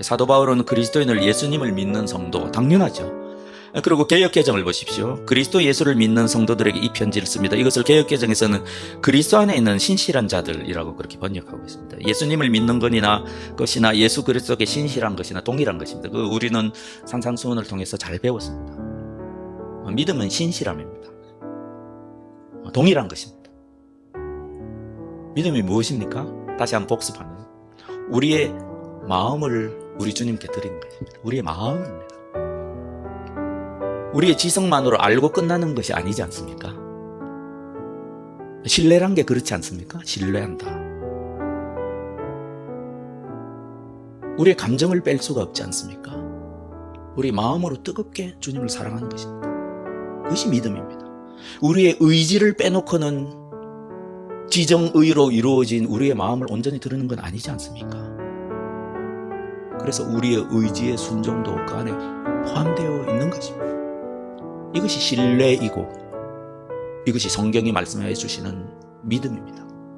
사도 바울은 그리스도인을 예수님을 믿는 성도 당연하죠. 그리고 개혁개정을 보십시오. 그리스도 예수를 믿는 성도들에게 이 편지를 씁니다. 이것을 개혁개정에서는 그리스도 안에 있는 신실한 자들이라고 그렇게 번역하고 있습니다. 예수님을 믿는 것이나 것이나 예수 그리스도께 신실한 것이나 동일한 것입니다. 그 우리는 산상수훈을 통해서 잘 배웠습니다. 믿음은 신실함입니다. 동일한 것입니다. 믿음이 무엇입니까? 다시 한번 복습하면 우리의 마음을 우리 주님께 드리는 것입니다. 우리의 마음입니다. 우리의 지성만으로 알고 끝나는 것이 아니지 않습니까? 신뢰란 게 그렇지 않습니까? 신뢰한다. 우리의 감정을 뺄 수가 없지 않습니까? 우리 마음으로 뜨겁게 주님을 사랑하는 것입니다. 그것이 믿음입니다. 우리의 의지를 빼놓고는 지정의로 이루어진 우리의 마음을 온전히 드리는 건 아니지 않습니까? 그래서 우리의 의지의 순종도 그 안에 포함되어 있는 것입니다. 이것이 신뢰이고 이것이 성경이 말씀해 주시는 믿음입니다.